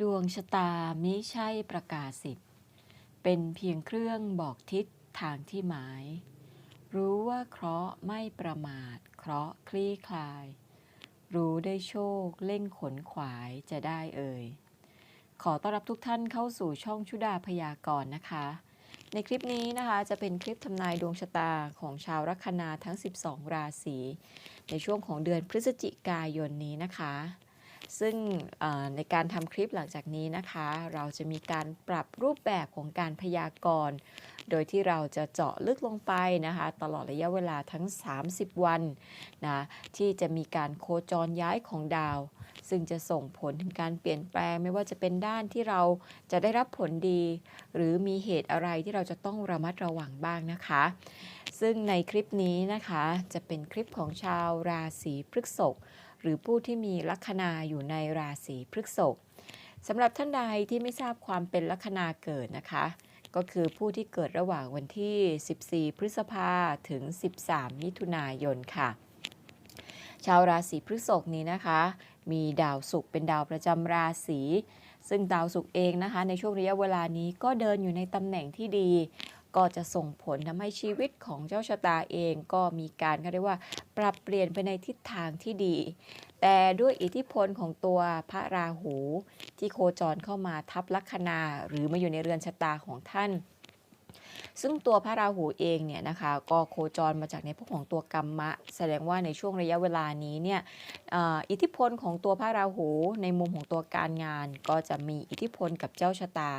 ดวงชะตามิใช่ประกาศสิทธิ์เป็นเพียงเครื่องบอกทิศทางที่หมาย รู้ว่าเคราะห์ไม่ประมาท เคราะห์คลี่คลาย รู้ได้โชคเล่งขนขวายจะได้เอ่ย ขอต้อนรับทุกท่านเข้าสู่ช่องชุดาพยากรณ์นะคะ ในคลิปนี้นะคะจะเป็นคลิปทำนายดวงชะตาของชาวลัคนาทั้ง 12 ราศีในช่วงของเดือนพฤศจิกายนนี้นะคะ ซึ่งในการทำคลิปหลังจากนี้นะคะ เราจะมีการปรับรูปแบบของการพยากรณ์ โดยที่เราจะเจาะลึกลงไปนะคะ ตลอดระยะเวลาทั้ง 30 วันนะที่จะมีการโคจรย้ายของดาว ซึ่งจะส่งผลถึงการเปลี่ยนแปลงไม่ว่าจะเป็นด้านที่เราจะได้รับผลดี หรือมีเหตุอะไรที่เราจะต้องระมัดระวังบ้างนะคะ ซึ่งในคลิปนี้นะคะจะเป็นคลิปของชาวราศีพฤษภ หรือผู้ที่มีลัคนาอยู่ในราศีพฤษภสำหรับท่านใดที่ไม่ทราบความเป็นลัคนาเกิดนะคะ ก็คือผู้ที่เกิดระหว่างวันที่ 14 พฤษภาถึง 13 มิถุนายนค่ะ ชาวราศีพฤษภนี้นะคะ มีดาวศุกร์เป็นดาวประจำราศีซึ่งดาวศุกร์เองนะคะ ในช่วงระยะเวลานี้ก็เดินอยู่ในตำแหน่งที่ดี ก็จะส่งผลทำให้ชีวิตของเจ้าชะตาเองก็มีการเขาเรียกว่า ปรับเปลี่ยนไปในทิศทางที่ดี แต่ด้วยอิทธิพลของตัวพระราหูที่โคจรเข้ามาทับลัคนา หรือมาอยู่ในเรือนชะตาของท่านซึ่งตัวพระราหูเองเนี่ยนะคะก็โคจรมาจากในพวกของตัวกรรมะ แสดงว่าในช่วงระยะเวลานี้เนี่ยอิทธิพลของตัวพระราหูในมุมของตัวการงาน ก็จะมีอิทธิพลกับเจ้าชะตา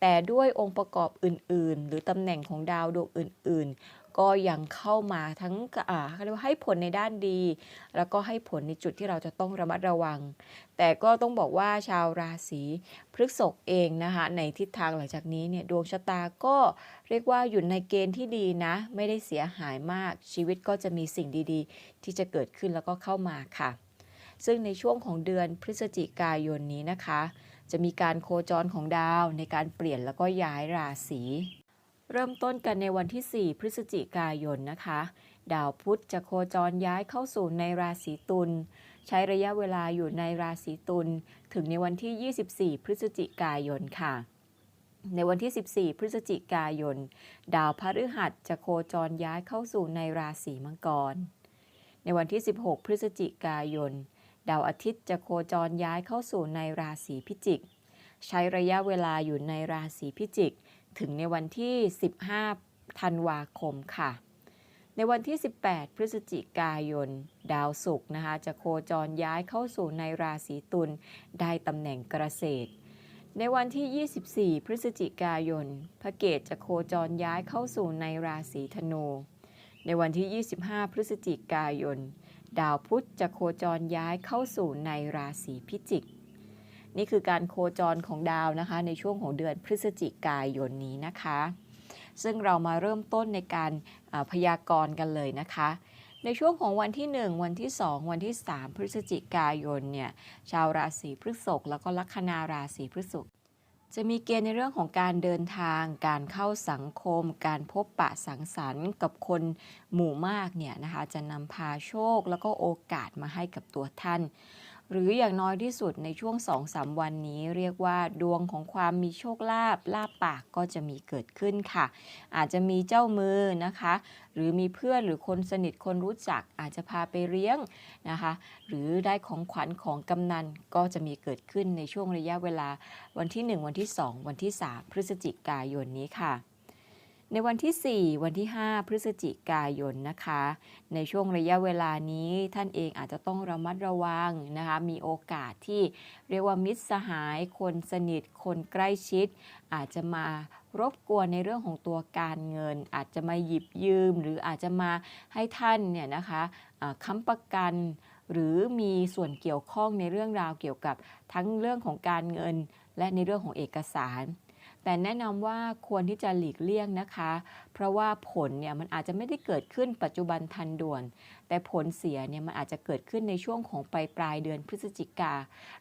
แต่ด้วยองค์ประกอบอื่นๆ หรือตำแหน่งของดาวดวงอื่น ๆ ก็ยังเข้ามาทั้งเขาเรียกว่าให้ผลในด้านดี แล้วก็ให้ผลในจุดที่เราจะต้องระมัดระวัง แต่ก็ต้องบอกว่าชาวราศีพฤษภเองนะคะในทิศทางหลังจากนี้เนี่ยดวงชะตาก็เรียกว่าอยู่ในเกณฑ์ที่ดีนะ ไม่ได้เสียหายมากชีวิตก็จะมีสิ่งดีๆ ที่จะเกิดขึ้นแล้วก็เข้ามาค่ะ ซึ่งในช่วงของเดือนพฤศจิกายนนี้นะคะ จะมีการโคจรของดาวในการเปลี่ยนแล้วก็ย้ายราศีเริ่มต้นกันในวันที่ 4 พฤศจิกายนนะคะ ดาวพุธจะโคจรย้ายเข้าสู่ในราศีตุลใช้ระยะเวลาอยู่ในราศีตุลถึงในวันที่ 24 พฤศจิกายนค่ะ ในวันที่ 14 พฤศจิกายน ดาวพฤหัสจะโคจรย้ายเข้าสู่ในราศีมังกร ในวันที่ 16 พฤศจิกายน ดาวอาทิตย์จะโคจรย้ายเข้าสู่ในราศีพิจิก ใช้ระยะเวลาอยู่ในราศีพิจิก ถึงในวันที่ 15 ธันวาคมค่ะ ในวันที่ 18 พฤศจิกายน ดาวศุกร์นะคะจะโคจรย้ายเข้าสู่ในราศีตุลได้ตำแหน่งเกษตรในวันที่ 24 พฤศจิกายน พระเกตจะโคจรย้ายเข้าสู่ในราศีธนู ในวันที่ 25 พฤศจิกายน ดาวพุธจะโคจรย้ายเข้าสู่ในราศีพิจิก นี่คือการโคจรของดาวนะคะ ในช่วงของเดือนพฤศจิกายนนี้นะคะ ซึ่งเรามาเริ่มต้นในการพยากรณ์กันเลยนะคะในช่วงของวันที่ 1 วันที่ 2 วันที่ 3 พฤศจิกายนเนี่ยชาวราศีพฤษภแล้วก็ลัคนาราศีพฤษภ จะมีเกณฑ์ในเรื่องของการเดินทาง การเข้าสังคม การพบปะสังสรรค์กับคนหมู่มากเนี่ยนะคะ จะนำพาโชคแล้วก็โอกาสมาให้กับตัวท่าน หรืออย่างน้อยที่สุดในช่วง2-3วันนี้เรียกว่าดวงของความมีโชคลาภลาบปากก็จะมีเกิดขึ้นค่ะ อาจจะมีเจ้ามือนะคะ หรือมีเพื่อนหรือคนสนิทคนรู้จักอาจจะพาไปเลี้ยงนะคะ หรือได้ของขวัญของกำนันก็จะมีเกิดขึ้นในช่วงระยะเวลาวันที่ 1 วันที่ 2 วันที่ 3 พฤศจิกายนนี้ค่ะ ในวันที่ 4 วันที่ 5 พฤศจิกายนนะคะ ในช่วงระยะเวลานี้ท่านเองอาจจะต้องระมัดระวังนะคะ มีโอกาสที่เรียกว่ามิตรสหาย คนสนิท คนใกล้ชิด อาจจะมารบกวนในเรื่องของตัวการเงิน อาจจะมาหยิบยืม หรืออาจจะมาให้ท่านเนี่ยนะคะค้ำประกันหรือมีส่วนเกี่ยวข้องในเรื่องราวเกี่ยวกับทั้งเรื่องของการเงิน และในเรื่องของเอกสาร แต่แนะนำว่าควรที่จะหลีกเลี่ยงนะคะ เพราะว่าผลเนี่ยมันอาจจะไม่ได้เกิดขึ้นปัจจุบันทันด่วน แต่ผลเสียเนี่ยมันอาจจะเกิดขึ้นในช่วงของปลายปลายเดือนพฤศจิกา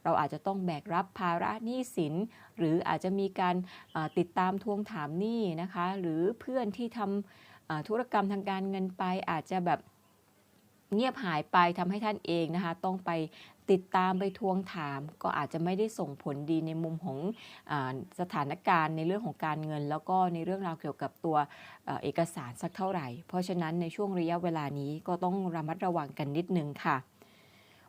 เราอาจจะต้องแบกรับภาระหนี้สิน หรืออาจจะมีการติดตามทวงถามหนี้นะคะ หรือเพื่อนที่ทำธุรกรรมทางการเงินไปอาจจะแบบเงียบหายไปทำให้ท่านเองนะคะ ต้องไป ติดตามไปทวงถาม ก็อาจจะไม่ได้ส่งผลดีในมุมของอสถานการณ์ในเรื่องของการเงิน แล้วก็ในเรื่องราวเกี่ยวกับตัวเอกสารสักเท่าไหร่ เพราะฉะนั้นในช่วงระยะเวลานี้ก็ต้องระมัดระวังกันนิดนึงค่ะ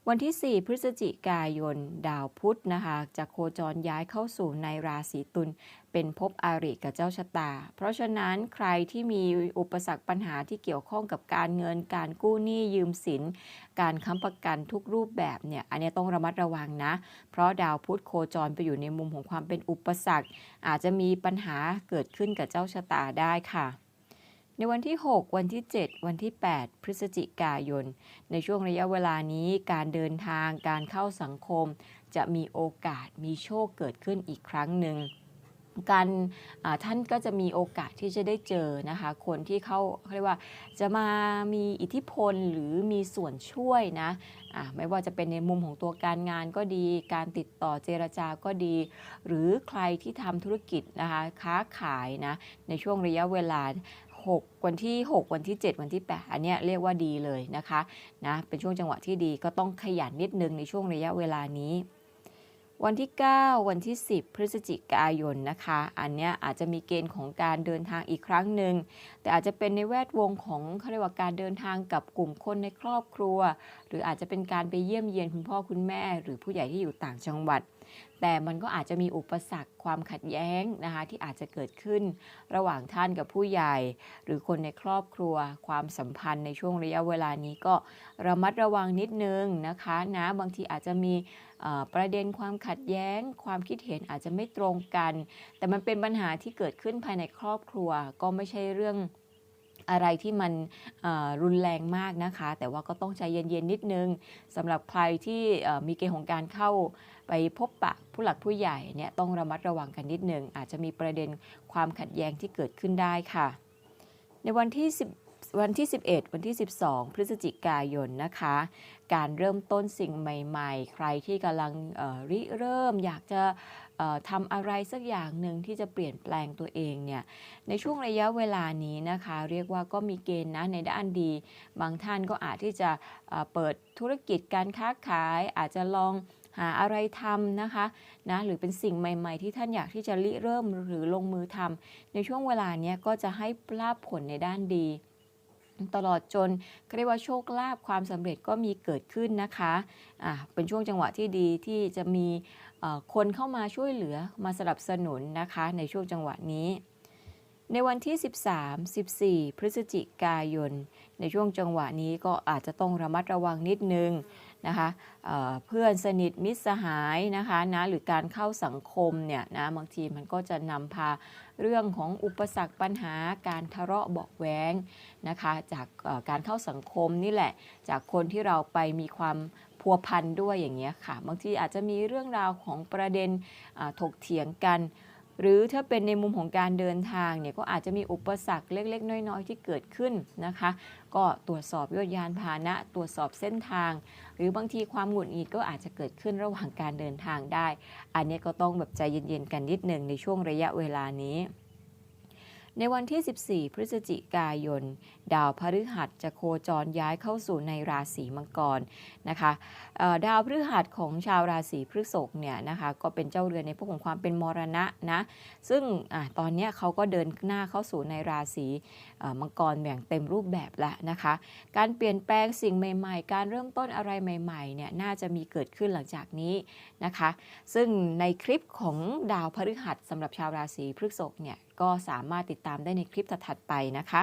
วันที่ 4 พฤศจิกายน ดาวพุธนะคะ จะโคจรย้ายเข้าสู่ในราศีตุล เป็นภพอาริกับเจ้าชะตา เพราะฉะนั้นใครที่มีอุปสรรคปัญหาที่เกี่ยวข้องกับการเงิน การกู้หนี้ยืมสิน การค้ำประกันทุกรูปแบบเนี่ย อันนี้ต้องระมัดระวังนะ เพราะดาวพุธโคจรไปอยู่ในมุมของความเป็นอุปสรรค อาจจะมีปัญหาเกิดขึ้นกับเจ้าชะตาได้ค่ะในวันที่ 6 วันที่ 7 วันที่ 8 พฤศจิกายน ในช่วงระยะเวลานี้การเดินทางการเข้าสังคม จะมีโอกาสมีโชคเกิดขึ้นอีกครั้งหนึ่ง การท่านก็จะมีโอกาสที่จะได้เจอนะคะคนที่เขาเรียกว่าจะมามีอิทธิพลหรือมีส่วนช่วยนะอ่าไม่ว่าจะเป็นในมุมของตัวการงานก็ดี การติดต่อเจรจาก็ดี หรือใครที่ทำธุรกิจนะคะค้าขายนะในช่วงระยะเวลา6วันที่ 6 วันที่ 7 วันที่ 8 อันนี้เรียกว่าดีเลยนะคะนะเป็นช่วงจังหวะที่ดีก็ต้องขยันนิดนึงในช่วงระยะเวลานี้ วันที่ 9 วันที่ 10 พฤศจิกายนนะคะ อันเนี้ยอาจจะมีเกณฑ์ของการเดินทางอีกครั้งหนึ่ง แต่อาจจะเป็นในแวดวงของเขาเรียกว่าการเดินทางกับกลุ่มคนในครอบครัว หรืออาจจะเป็นการไปเยี่ยมเยียนคุณพ่อคุณแม่ หรือผู้ใหญ่ที่อยู่ต่างจังหวัด แต่มันก็อาจจะมีอุปสรรคความขัดแย้งนะคะที่อาจจะเกิดขึ้น ระหว่างท่านกับผู้ใหญ่ หรือคนในครอบครัว ความสัมพันธ์ในช่วงระยะเวลานี้ก็ระมัดระวังนิดนึงนะคะนะบางทีอาจจะมีประเด็นความขัดแย้ง ความคิดเห็นอาจจะไม่ตรงกัน แต่มันเป็นปัญหาที่เกิดขึ้นภายในครอบครัวก็ไม่ใช่เรื่องอะไรที่มันรุนแรงมากนะคะ แต่ว่าก็ต้องใจเย็นๆนิดนึงสำหรับใครที่มีเกณฑ์ของการเข้า ไปพบปะผู้หลักผู้ใหญ่เนี่ยต้องระมัดระวังกันนิดหนึ่งอาจจะมีประเด็นความขัดแย้งที่เกิดขึ้นได้ค่ะ ในวันที่ 10 วันที่ 11 วันที่ 12 พฤศจิกายนนะคะ การเริ่มต้นสิ่งใหม่ ๆ ใครที่กำลังริเริ่มอยากจะทำอะไรสักอย่างหนึ่งที่จะเปลี่ยนแปลงตัวเองเนี่ยในช่วงระยะเวลานี้นะคะ เรียกว่าก็มีเกณฑ์นะในด้านดี บางท่านก็อาจที่จะเปิดธุรกิจการค้าขายอาจจะลอง หาอะไรทำนะคะนะหรือเป็นสิ่งใหม่ ๆ ที่ท่านอยากที่จะริเริ่มหรือลงมือทำในช่วงเวลานี้ก็จะให้ลาภผลในด้านดี ตลอดจนเรียกว่าโชคลาภความสำเร็จก็มีเกิดขึ้นนะคะอ่าเป็นช่วงจังหวะที่ดีที่จะมีคนเข้ามาช่วยเหลือมาสนับสนุนนะคะในช่วงจังหวะนี้ในวันที่ 13 14 พฤศจิกายน ในช่วงจังหวะนี้ก็อาจจะต้องระมัดระวังนิดนึง นะคะเเพื่อนสนิทมิตรสหายนะคะนะหรือการเข้าสังคมเนี่ยนะบางทีมันก็จะนำพาเรื่องของอุปสรรคปัญหาการทะเลาะเบาะแว้งนะคะจากการเข้าสังคมนี่แหละ จากคนที่เราไปมีความพัวพันด้วยอย่างเงี้ยค่ะ บางทีอาจจะมีเรื่องราวของประเด็นถกเถียงกัน หรือถ้าเป็นในมุมของการเดินทางเนี่ยก็อาจจะมีอุปสรรคเล็ก ๆ น้อย ๆ ที่เกิดขึ้นนะคะ ก็ตรวจสอบยวดยานพาหนะ ตรวจสอบเส้นทาง หรือบางทีความหงุดหงิดก็อาจจะเกิดขึ้นระหว่างการเดินทางได้ อันนี้ก็ต้องแบบใจเย็นๆกันนิดหนึ่งในช่วงระยะเวลานี้ในวันที่ 14 พฤศจิกายน ดาวพฤหัสจะโคจรย้ายเข้าสู่ในราศีมังกรนะคะดาวพฤหัสของชาวราศีพฤษภเนี่ยนะคะก็เป็นเจ้าเรือนในพวกของความเป็นมรณะนะซึ่งอตอนนี้เขาก็เดินหน้าเข้าสู่ในราศีมังกรอย่างเต็มรูปแบบแล้วนะคะ การเปลี่ยนแปลงสิ่งใหม่ ๆ การเริ่มต้นอะไรใหม่ๆเนี่ยน่าจะมีเกิดขึ้นหลังจากนี้นะคะ ซึ่งในคลิปของดาวพฤหัสสำหรับชาวราศีพฤษภเนี่ยก็สามารถติดตามได้ในคลิปถัดๆไปนะคะ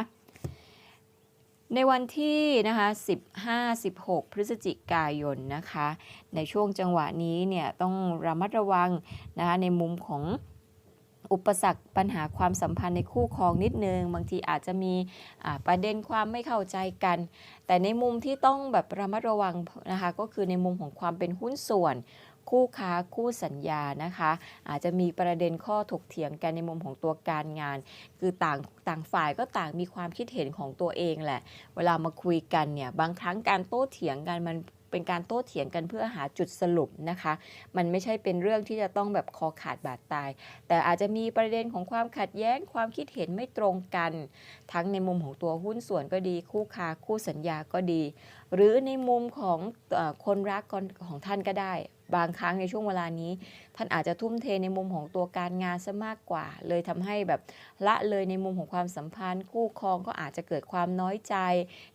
ในวันที่นะคะ15-16 พฤศจิกายนนะคะ ในช่วงจังหวะนี้เนี่ยต้องระมัดระวังนะคะในมุมของอุปสรรคปัญหาความสัมพันธ์ในคู่ครองนิดนึง บางทีอาจจะมีอ่าประเด็นความไม่เข้าใจกัน แต่ในมุมที่ต้องแบบระมัดระวังนะคะ ก็คือในมุมของความเป็นหุ้นส่วน คู่ค้าคู่สัญญานะคะ อาจจะมีประเด็นข้อถกเถียงกันในมุมของตัวการงาน คือต่างต่างฝ่ายก็ต่างมีความคิดเห็นของตัวเองแหละ เวลามาคุยกันเนี่ยบางครั้งการโต้เถียงกันมันเป็นการโต้เถียงกันเพื่อหาจุดสรุปนะคะ มันไม่ใช่เป็นเรื่องที่จะต้องแบบคอขาดบาดตาย แต่อาจจะมีประเด็นของความขัดแย้ง ความคิดเห็นไม่ตรงกัน ทั้งในมุมของตัวหุ้นส่วนก็ดี คู่ค้าคู่สัญญาก็ดี หรือในมุมของอคนรักของท่านก็ได้ บางครั้งในช่วงเวลานี้ ท่านอาจจะทุ่มเทในมุมของตัวการงานซะมากกว่า เลยทำให้แบบละเลยในมุมของความสัมพันธ์ คู่ครองก็อาจจะเกิดความน้อยใจ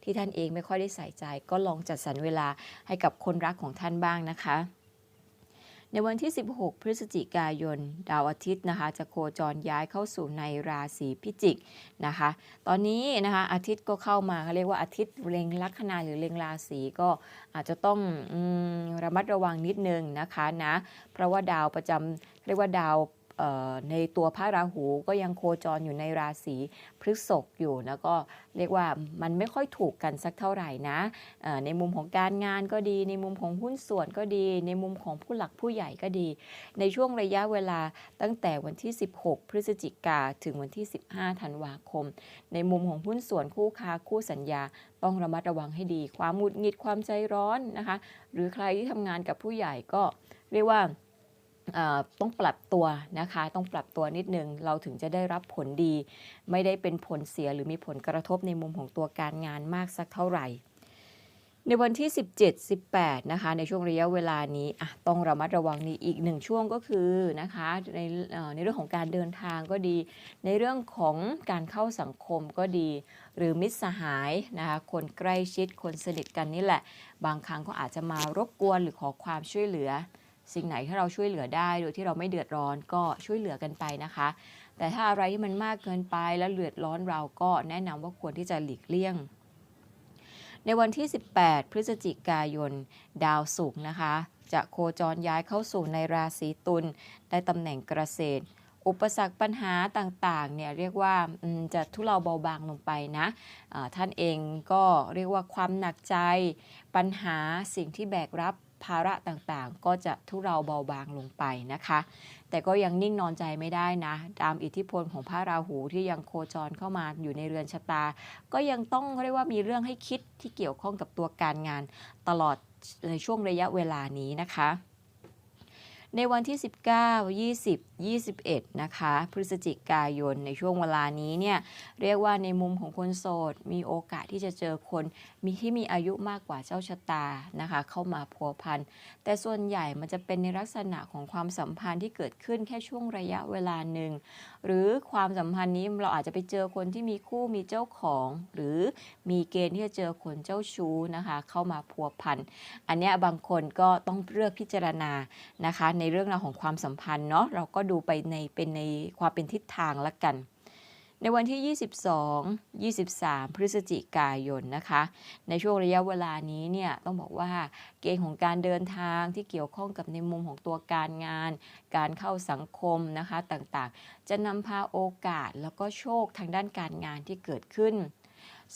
ที่ท่านเองไม่ค่อยได้ใส่ใจ ก็ลองจัดสรรเวลาให้กับคนรักของท่านบ้างนะคะ ในวันที่ 16 พฤศจิกายน ดาวอาทิตย์นะคะ จะโคจรย้ายเข้าสู่ในราศีพิจิกนะคะ ตอนนี้นะคะอาทิตย์ก็เข้ามาเขาเรียกว่าอาทิตย์เล็งลัคนาหรือเล็งราศีก็อาจจะต้องอระมัดระวังนิดนึงนะคะนะ เพราะว่าดาวประจำเรียกว่าดาว ในตัวพระราหูก็ยังโคจรอยู่ในราศีพฤษภอยู่แล้วก็เรียกว่ามันไม่ค่อยถูกกันสักเท่าไหร่นะในมุมของการงานก็ดี ในมุมของหุ้นส่วนก็ดี ในมุมของผู้หลักผู้ใหญ่ก็ดี ในช่วงระยะเวลาตั้งแต่วันที่ 16 พฤศจิกาถึงวันที่ 15 ธันวาคม ในมุมของหุ้นส่วนคู่ค้าคู่สัญญาต้องระมัดระวังให้ดี ความหงุดหงิดความใจร้อนนะคะ หรือใครที่ทำงานกับผู้ใหญ่ก็เรียกว่า ต้องปรับตัวนะคะ ต้องปรับตัวนิดนึง เราถึงจะได้รับผลดี ไม่ได้เป็นผลเสียหรือมีผลกระทบในมุมของตัวการงานมากสักเท่าไหร่ ในวันที่ 17 18 นะคะ ในช่วงระยะเวลานี้ต้องระมัดระวังนี่อีกหนึ่งช่วงก็คือนะคะในในเรื่องของการเดินทางก็ดี ในเรื่องของการเข้าสังคมก็ดี หรือมิตรสหายนะคะคนใกล้ชิดคนสนิทกันนี่แหละ บางครั้งก็อาจจะมารบกวนหรือขอความช่วยเหลือ สิ่งไหนที่เราช่วยเหลือได้ โดยที่เราไม่เดือดร้อนก็ช่วยเหลือกันไปนะคะ แต่ถ้าอะไรที่มันมากเกินไปแล้วเดือดร้อนเราก็แนะนำว่าควรที่จะหลีกเลี่ยง ในวันที่ 18 พฤศจิกายน ดาวศุกร์นะคะ จะโคจรย้ายเข้าสู่ในราศีตุลได้ตำแหน่งเกษตรอุปสรรคปัญหาต่างๆ เนี่ยเรียกว่าจะทุเลาเบาบางลงไปนะอ่าท่านเองก็เรียกว่าความหนักใจ ปัญหาสิ่งที่แบกรับ ภาระต่างๆ ก็จะทุเลาเบาบางลงไปนะคะ แต่ก็ยังนิ่งนอนใจไม่ได้นะ ตามอิทธิพลของพระราหูที่ยังโคจรเข้ามาอยู่ในเรือนชะตา ก็ยังต้องเรียกว่ามีเรื่องให้คิดที่เกี่ยวข้องกับตัวการงานตลอดในช่วงระยะเวลานี้นะคะ ในวันที่ 19 20 21 นะคะ พฤศจิกายนในช่วงเวลานี้เนี่ยเรียกว่าในมุมของคนโสด มีโอกาสที่จะเจอคนมีที่มีอายุมากกว่าเจ้าชะตานะคะ เข้ามาพัวพันแต่ส่วนใหญ่มันจะเป็นในลักษณะของความสัมพันธ์ที่เกิดขึ้นแค่ช่วงระยะเวลาหนึ่งหรือความสัมพันธ์นี้เราอาจจะไปเจอคนที่มีคู่มีเจ้าของ หรือมีเกณฑ์ที่จะเจอคนเจ้าชู้นะคะ เข้ามาพัวพันอันนี้บางคนก็ต้องเลือกพิจารณานะคะ ในเรื่องราวของความสัมพันธ์เนาะเราก็ดูไปในเป็นในความเป็นทิศทางละกัน ในวันที่ 22 23 พฤศจิกายนนะคะ ในช่วงระยะเวลานี้เนี่ยต้องบอกว่าเกณฑ์ของการเดินทางที่เกี่ยวข้องกับในมุมของตัวการงาน การเข้าสังคมนะคะต่างๆ จะนำพาโอกาสแล้วก็โชคทางด้านการงานที่เกิดขึ้น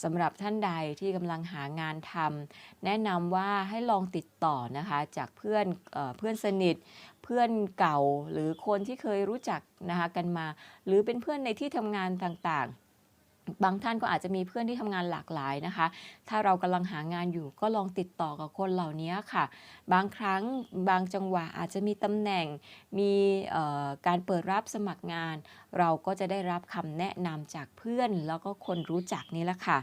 สำหรับท่านใดที่กำลังหางานทำแนะนำว่าให้ลองติดต่อนะคะจากเพื่อนเอเพื่อนสนิท เพื่อนเก่าหรือคนที่เคยรู้จักนะคะกันมา หรือเป็นเพื่อนในที่ทำงานต่างๆบางท่านก็อาจจะมีเพื่อนที่ทำงานหลากหลายนะคะ ถ้าเรากำลังหางานอยู่ก็ลองติดต่อกับคนเหล่านี้ค่ะ บางครั้งบางจังหวะอาจจะมีตำแหน่ง มีการเปิดรับสมัครงาน เราก็จะได้รับคำแนะนำจากเพื่อนแล้วก็คนรู้จักนี่แหละค่ะ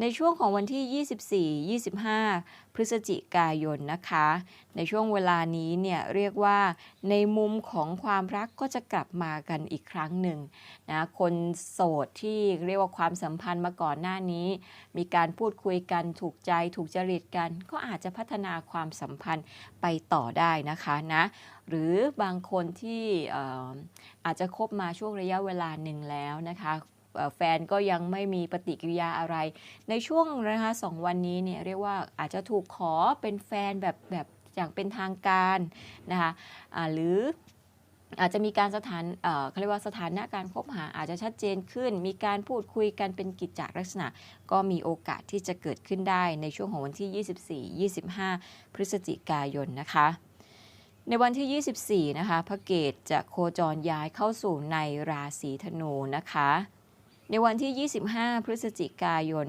ในช่วงของวันที่ 24 25 พฤศจิกายนนะคะ ในช่วงเวลานี้เนี่ยเรียกว่าในมุมของความรักก็จะกลับมากันอีกครั้งหนึ่งนะคนโสดที่เรียกว่าความสัมพันธ์มาก่อนหน้านี้ มีการพูดคุยกันถูกใจถูกจริตกัน ก็อาจจะพัฒนาความสัมพันธ์ไปต่อได้นะคะนะหรือบางคนที่อาจจะคบมาช่วงระยะเวลาหนึ่งแล้วนะคะ แฟนก็ยังไม่มีปฏิกิริยาอะไร ในช่วงนะคะสองวันนี้เนี่ยเรียกว่าอาจจะถูกขอเป็นแฟนแบบแบบอย่างเป็นทางการนะคะอ่าหรืออาจจะมีการสถานเอ่อเขาเรียกว่าสถานะการคบหาอาจจะชัดเจนขึ้น มีการพูดคุยกันเป็นกิจจลักษณะ ก็มีโอกาสที่จะเกิดขึ้นได้ในช่วงของวันที่ 24 25 พฤศจิกายนนะคะ ในวันที่ 24 นะคะ พระเกตจะโคจรย้ายเข้าสู่ในราศีธนูนะคะ ในวันที่ 25 พฤศจิกายน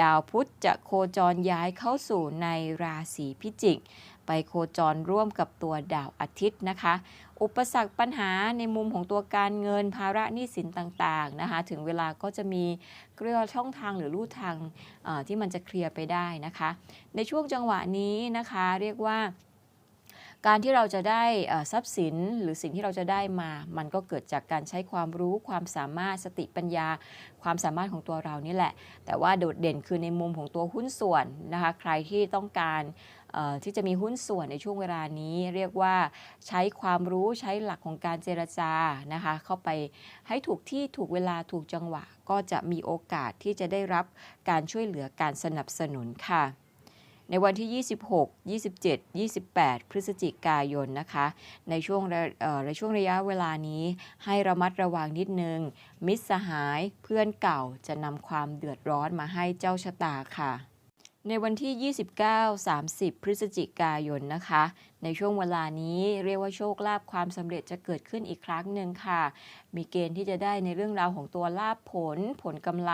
ดาวพุธจะโคจรย้ายเข้าสู่ในราศีพิจิก ไปโคจรร่วมกับตัวดาวอาทิตย์นะคะ อุปสรรคปัญหาในมุมของตัวการเงินภาระหนี้สินต่างๆนะคะ ถึงเวลาก็จะมีเกลือช่องทางหรือลู่ทางที่มันจะเคลียร์ไปได้นะคะ ในช่วงจังหวะนี้นะคะเรียกว่า การที่เราจะได้ทรัพย์สินหรือสิ่งที่เราจะได้มา มันก็เกิดจากการใช้ความรู้ความสามารถสติปัญญา ความสามารถของตัวเรานี่แหละ แต่ว่าโดดเด่นคือในมุมของตัวหุ้นส่วนนะคะ ใครที่ต้องการที่จะมีหุ้นส่วนในช่วงเวลานี้ เรียกว่าใช้ความรู้ใช้หลักของการเจรจานะคะ เข้าไปให้ถูกที่ถูกเวลาถูกจังหวะ ก็จะมีโอกาสที่จะได้รับการช่วยเหลือการสนับสนุนค่ะ ในวันที่ 26 27 28 พฤศจิกายนนะคะ ในช่วงระเอ่อในช่วงระยะเวลานี้ให้ระมัดระวังนิดนึง มิตรสหายเพื่อนเก่าจะนำความเดือดร้อนมาให้เจ้าชะตาค่ะ ในวันที่ 29 30 พฤศจิกายนนะคะ ในช่วงเวลานี้เรียกว่าโชคลาภความสำเร็จจะเกิดขึ้นอีกครั้งหนึ่งค่ะ มีเกณฑ์ที่จะได้ในเรื่องราวของตัวลาภผลผลกำไร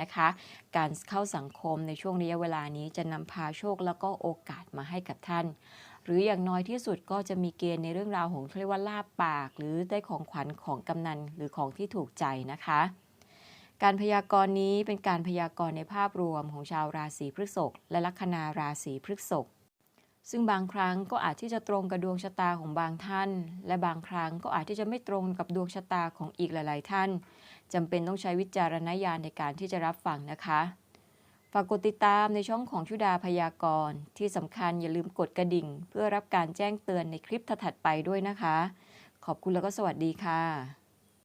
นะคะ การเข้าสังคมในช่วงระยะเวลานี้จะนำพาโชคแล้วก็โอกาสมาให้กับท่าน หรืออย่างน้อยที่สุดก็จะมีเกณฑ์ในเรื่องราวของเรียกว่าลาบปาก หรือได้ของขวัญของกำนันหรือของที่ถูกใจนะคะ การพยากรณ์นี้เป็นการพยากรณ์ในภาพรวมของชาวราศีพฤษภและลัคนาราศีพฤษภซึ่งบางครั้งก็อาจที่จะตรงกับดวงชะตาของบางท่าน และบางครั้งก็อาจที่จะไม่ตรงกับดวงชะตาของอีกหลาย ๆ ท่านจำเป็นต้องใช้วิจารณญาณในการที่จะรับฟังนะคะฝากกดติดตามในช่องของชุดาพยากรณ์ ที่สำคัญอย่าลืมกดกระดิ่ง เพื่อรับการแจ้งเตือนในคลิปถัดไปด้วยนะคะ ขอบคุณแล้วก็สวัสดีค่ะ